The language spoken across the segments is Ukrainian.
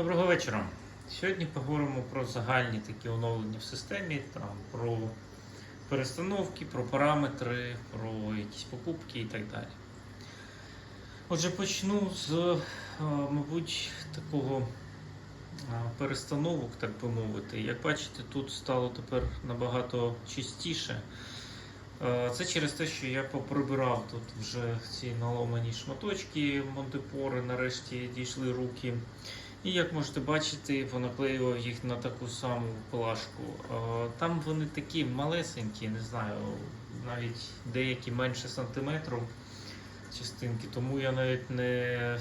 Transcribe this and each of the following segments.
Доброго вечора. Сьогодні поговоримо про загальні такі оновлення в системі, там, про перестановки, про параметри, про якісь покупки і так далі. Отже, почну з, е, мабуть, такого е, перестановок, так би мовити. Як бачите, тут стало тепер набагато чистіше. Е, Це через те, що я поприбирав тут вже ці наломані шматочки, монтипори нарешті дійшли руки. І як можете бачити, понаклеював їх на таку саму плашку. Там вони такі малесенькі, не знаю, навіть деякі менше сантиметру частинки, тому я навіть не,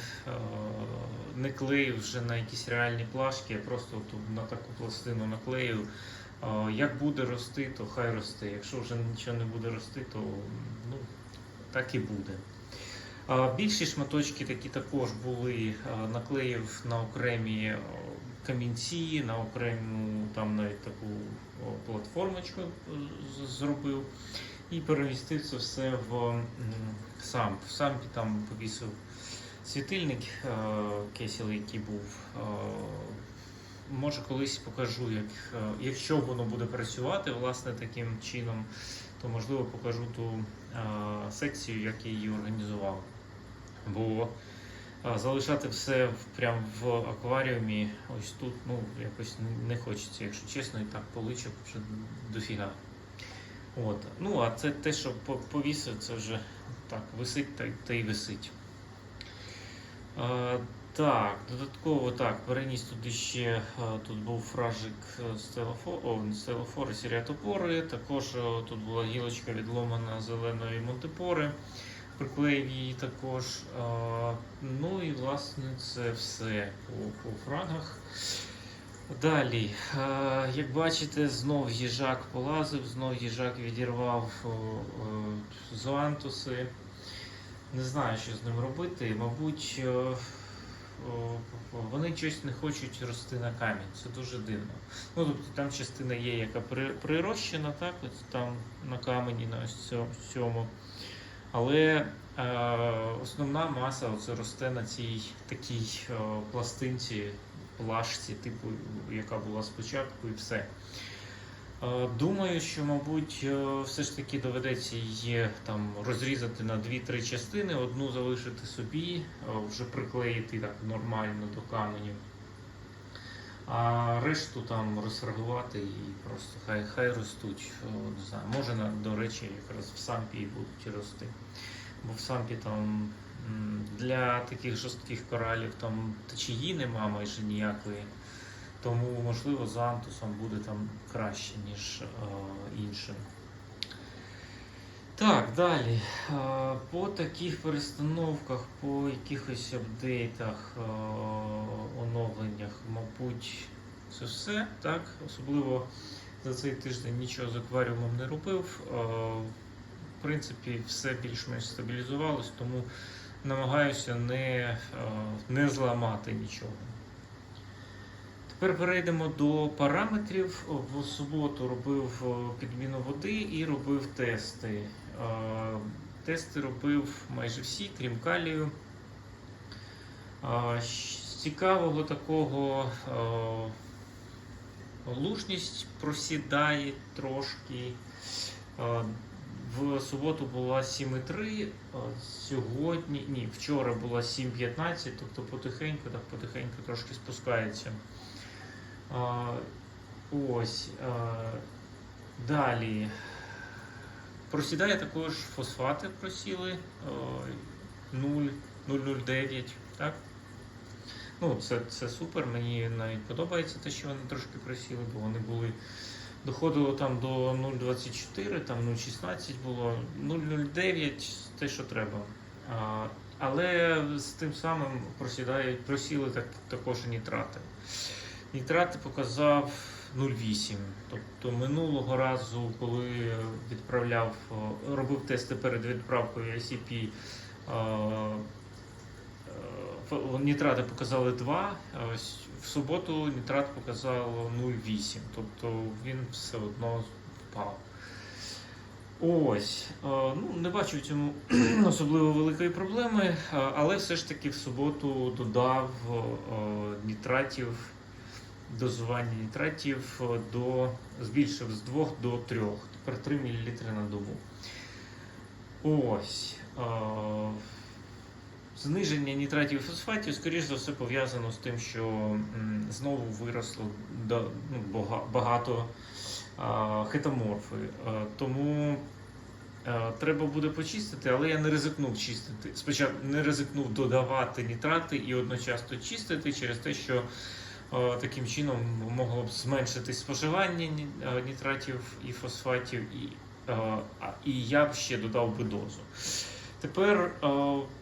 не клею вже на якісь реальні плашки, я просто тут на таку пластину наклею. Як буде рости, то хай росте. Якщо вже нічого не буде рости, то ну, так і буде. Більші шматочки такі також були, наклеїв на окремі камінці, на окрему там навіть таку платформочку е, зробив і перемістив це все в самп. В сампі там повісив світильник е, кесел, який був. Е, Може, колись покажу, як, якщо воно буде працювати власне таким чином, то можливо покажу ту секцію, як я її організував. Бо е, залишати все в, в акваріумі, ось тут, ну, якось не хочеться, якщо чесно, і так поличок вже дофіга. От. Ну, а це те, що по- повісив, це вже так, висить та, та й висить. Е, так, додатково так, переніс туди ще, е, тут був фражик з телефору, серіатопори, також е, тут була гілочка відломана зеленої монтипори, приклеїв її також. Ну і власне це все по, по фрагах. Далі, як бачите, знов їжак полазив, знов їжак відірвав зоантуси. Не знаю, що з ним робити. Мабуть, вони щось не хочуть рости на камінь. Це дуже дивно. Ну, тобто там частина є, яка прирощена, так, от там на камені, на ось цьому. Але е, основна маса оце росте на цій такій е, пластинці, плашці, типу, яка була спочатку, і все. Е, Думаю, що, мабуть, все ж таки доведеться її там розрізати на 2-3 частини, одну залишити собі, вже приклеїти так нормально до каменів. А решту там розфрагувати і просто хай, хай ростуть. Не знаю, може, до речі, якраз в сампі будуть рости. Бо в сампі там для таких жорстких коралів там течії нема майже ніякої. Тому, можливо, за антусом буде там краще, ніж е, іншим. Так, далі. Е, По таких перестановках, по якихось апдейтах, е, оновленнях, мабуть, це все. Так? Особливо за цей тиждень нічого з акваріумом не робив. Е, В принципі, все більш-менш стабілізувалось, тому намагаюся не, не зламати нічого. Тепер перейдемо до параметрів. В суботу робив е, підміну води і робив тести. Е, Тести робив майже всі, крім калію. Е, З цікавого такого е, лужність просідає трошки. Е, В суботу була 7,3, е, сьогодні, ні, вчора була 7,15, тобто потихеньку, так потихеньку трошки спускається. Ось. Далі. Просідає також фосфати просіли а, 0, 0,09. Так? Ну, це, це супер. Мені навіть подобається те, що вони трошки просіли, бо вони були. Доходило там до 0,24, там 0,16 було, 0,09 те, що треба. А, але з тим самим просіли так, також і нітрати. Нітрати показав 0,8. Тобто минулого разу, коли відправляв, робив тести перед відправкою ICP, е, е, нітрати показали 2, а в суботу нітрат показав 0,8. Тобто він все одно впав. Ось, е, ну не бачу в цьому особливо великої проблеми, е, але все ж таки в суботу додав е, нітратів, дозування нітратів е, до, збільшив з 2 до 3. Тепер 3 мл на добу. Ось. Е, Зниження нітратів і фосфатів, скоріш за все, пов'язано з тим, що знову виросло ну, багато. Е, Тому е, треба буде почистити, але я не ризикнув чистити. Спочатку не ризикнув додавати нітрати і одночасно чистити через те, що таким чином могло б зменшити споживання е, нітратів і фосфатів, і, е, і я б ще додав би дозу. Тепер е,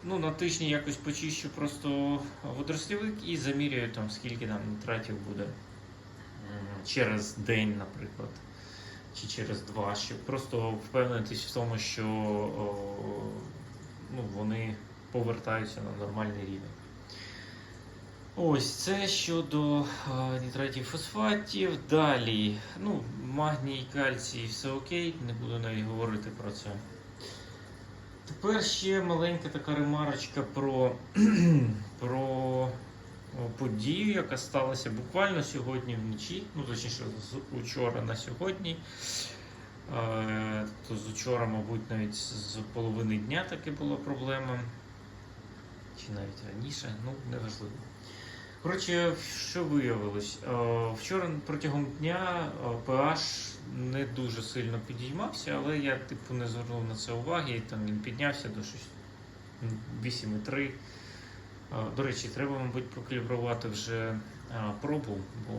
ну, на тижні якось почищу просто водорослівик і заміряю там, скільки там нітратів буде через день, наприклад, чи через два, щоб просто впевнитись в тому, що ну, вони повертаються на нормальний рівень. Ось це щодо е, нітратів фосфатів. Далі, ну, магній, кальцій, все окей, не буду навіть говорити про це. Тепер ще маленька така ремарочка про, про подію, яка сталася буквально сьогодні вночі, ну точніше, з учора на сьогодні. Е, То з учора, мабуть, навіть з половини дня таки була проблема. Чи навіть раніше, ну неважливо. Коротше, що виявилось? Е, Вчора протягом дня е, PH не дуже сильно підіймався, але я типу не звернув на це уваги, і там він піднявся до щось 8,3. Е, До речі, треба, мабуть, прокалібрувати вже е, пробу, бо,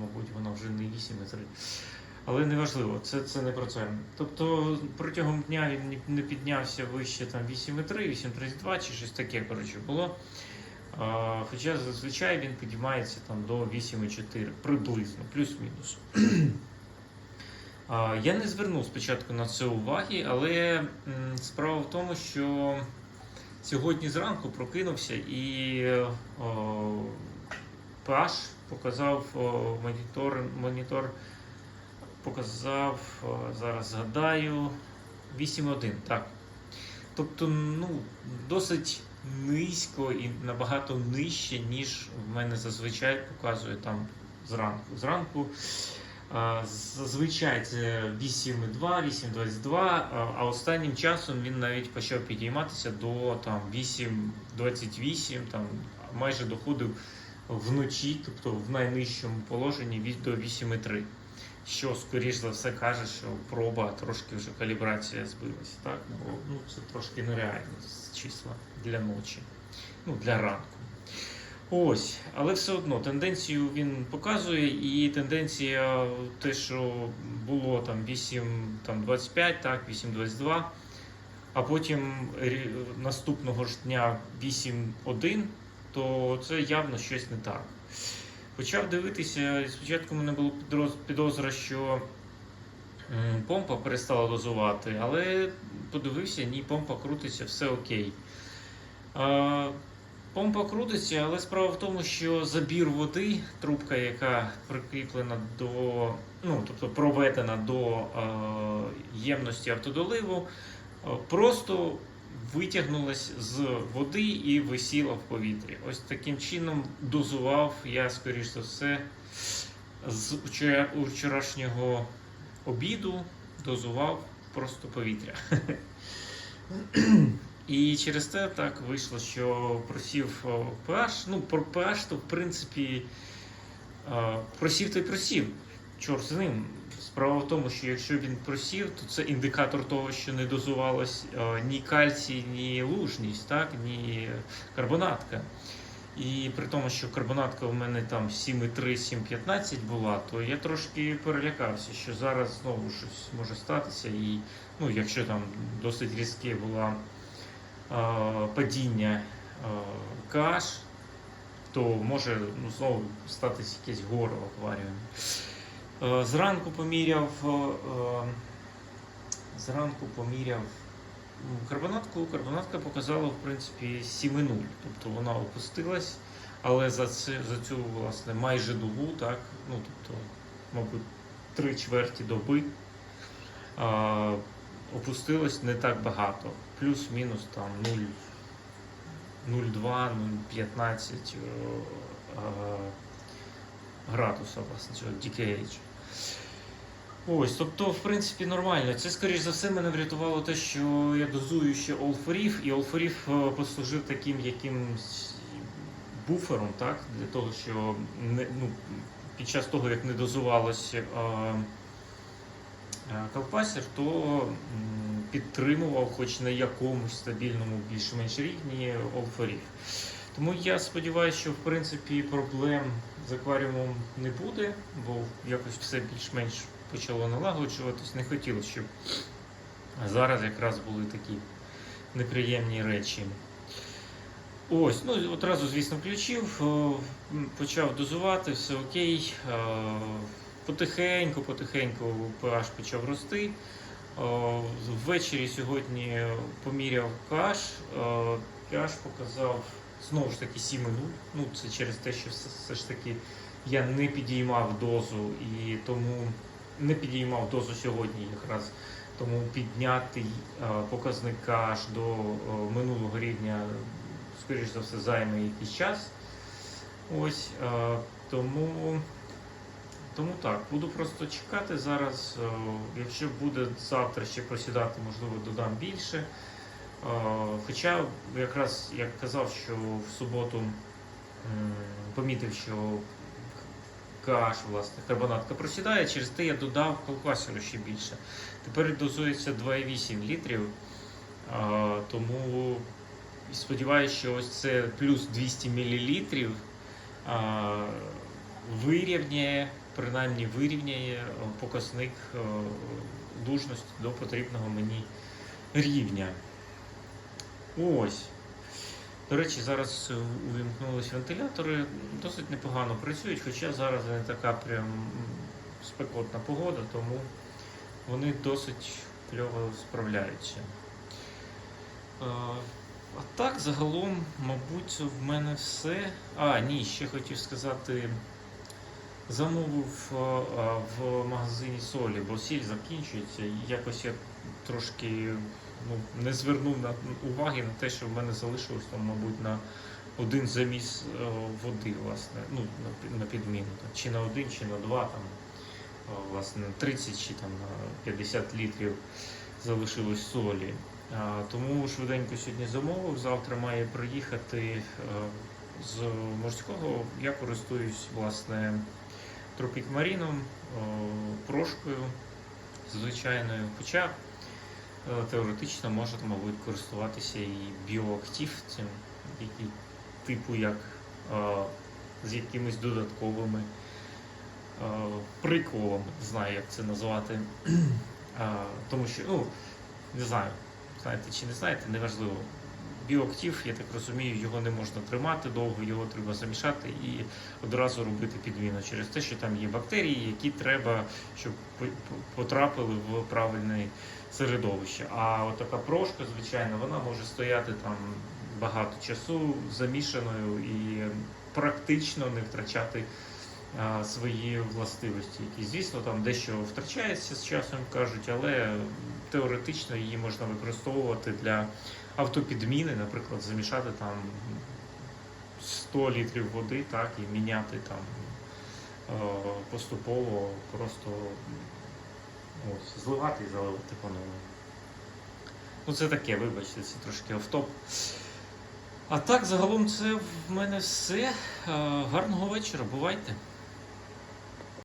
мабуть, вона вже не 8,3. Але неважливо, це, це не про це. Тобто протягом дня він не піднявся вище там 8,3, 8,32 чи щось таке, коротше, було. Хоча зазвичай він підіймається там до 8,4 приблизно, плюс-мінус. Я не звернув спочатку на це уваги, але справа в тому, що сьогодні зранку прокинувся і PH показав монітор, монітор показав, зараз згадаю, 8,1. Так. Тобто, ну, досить низько і набагато нижче, ніж в мене зазвичай показує там зранку. Зранку зазвичай це 8,2, 8,22, а, а останнім часом він навіть почав підійматися до там 8,28, там майже доходив вночі, тобто в найнижчому положенні до 8,3. Що, скоріш за все, каже, що проба трошки вже калібрація збилася, так? Бо ну, це трошки нереально числа для ночі, ну, для ранку. Ось, але все одно тенденцію він показує, і тенденція те, що було там 8,25, так, 8,22, а потім наступного ж дня 8,1, то це явно щось не так. Почав дивитися, спочатку мене підроз- підозра, що помпа перестала дозувати, але подивився, ні, помпа крутиться, все окей. Помпа крутиться, але справа в тому, що забір води, трубка, яка прикріплена до, ну, тобто проведена до ємності автодоливу, просто витягнулась з води і висіла в повітрі. Ось таким чином дозував я, скоріш за все, з вчорашнього обіду дозував просто повітря. І через те так вийшло, що просів о, PH. Ну, про PH, то в принципі е, просів то й просів. Чорт з ним. Справа в тому, що якщо він просів, то це індикатор того, що не дозувалось е, ні кальцій, ні лужність, так, ні карбонатка. І при тому, що карбонатка у мене там 7,3-7,15 була, то я трошки перелякався, що зараз знову щось може статися. І ну, якщо там досить різке була е, падіння е, каш, то може ну, знову статися якесь горе в акваріумі. Е, Зранку поміряв, е, е, зранку поміряв ну, карбонатку. Карбонатка показала в принципі 7,0, тобто вона опустилась, але за, це, за цю власне майже добу, так, ну тобто, мабуть, три чверті доби а, опустилось не так багато. Плюс-мінус там 0, 0,2, 0,15 е, е, градуса, власне, цього DKH. Ось, тобто, в принципі, нормально. Це, скоріш за все, мене врятувало те, що я дозую ще All4, і All4 послужив таким якимсь буфером, так, для того, що не, ну, під час того, як не дозувалося Калпасір, то підтримував хоч на якомусь стабільному більш-менш рівні All4. Тому я сподіваюся, що в принципі проблем з акваріумом не буде, бо якось все більш-менш почало налагоджуватись. Не хотілося, щоб зараз якраз були такі неприємні речі. Ось, ну одразу, звісно, включив, почав дозувати, все окей. Е, Потихеньку, потихеньку pH почав рости. Ввечері сьогодні поміряв каш. Е, Каш показав знову ж таки 7 минут. Ну, це через те, що все, ж таки я не підіймав дозу і тому не підіймав дозу сьогодні якраз. Тому підняти е, показник аж до е, минулого рівня, скоріш за все, займе якийсь час. Ось е, тому, тому так, буду просто чекати зараз. Якщо буде завтра ще просідати, можливо, додам більше. Хоча якраз як казав, що в суботу помітив, що каш, власне, карбонатка просідає, через те я додав колквасеру ще більше. Тепер дозується 2,8 літрів. Тому сподіваюся, що ось це плюс 200 мл вирівняє, принаймні вирівняє показник а, лужності до потрібного мені рівня. Ось. До речі, зараз увімкнулись вентилятори, досить непогано працюють, хоча зараз не така прям спекотна погода, тому вони досить кльово справляються. Е, А так, загалом, мабуть, в мене все. А, ні, ще хотів сказати. Замовив е, е, в магазині солі, бо сіль закінчується. Якось я трошки ну, не звернув на уваги на те, що в мене залишилось там, мабуть, на один заміс е, води, власне, ну, на, підміну. Чи на один, чи на два, там, е, власне, на 30 чи там, на 50 літрів залишилось солі. Тому швиденько сьогодні замовив. Завтра має приїхати е, з морського. Я користуюсь власне Тропік Маріном, е, прошкою звичайною. Хоча теоретично можна, мабуть, користуватися і біоактив, цим, який типу як е, з якимись додатковими е, приколами, не знаю, як це назвати. Е, Тому що, ну, не знаю, знаєте чи не знаєте, неважливо. Біоактив, я так розумію, його не можна тримати довго, його треба замішати і одразу робити підміну через те, що там є бактерії, які треба, щоб по- по- потрапили в правильне середовище. А от така прошка, звичайно, вона може стояти там багато часу замішаною і практично не втрачати а, свої властивості. Які, звісно, там дещо втрачається з часом, кажуть, але теоретично її можна використовувати для автопідміни, наприклад, замішати там 100 літрів води, так, і міняти там е, поступово просто ось, зливати і заливати по-новому. Ну, це таке, вибачте, це трошки автоп. А так, загалом, це в мене все. Е, Гарного вечора, бувайте.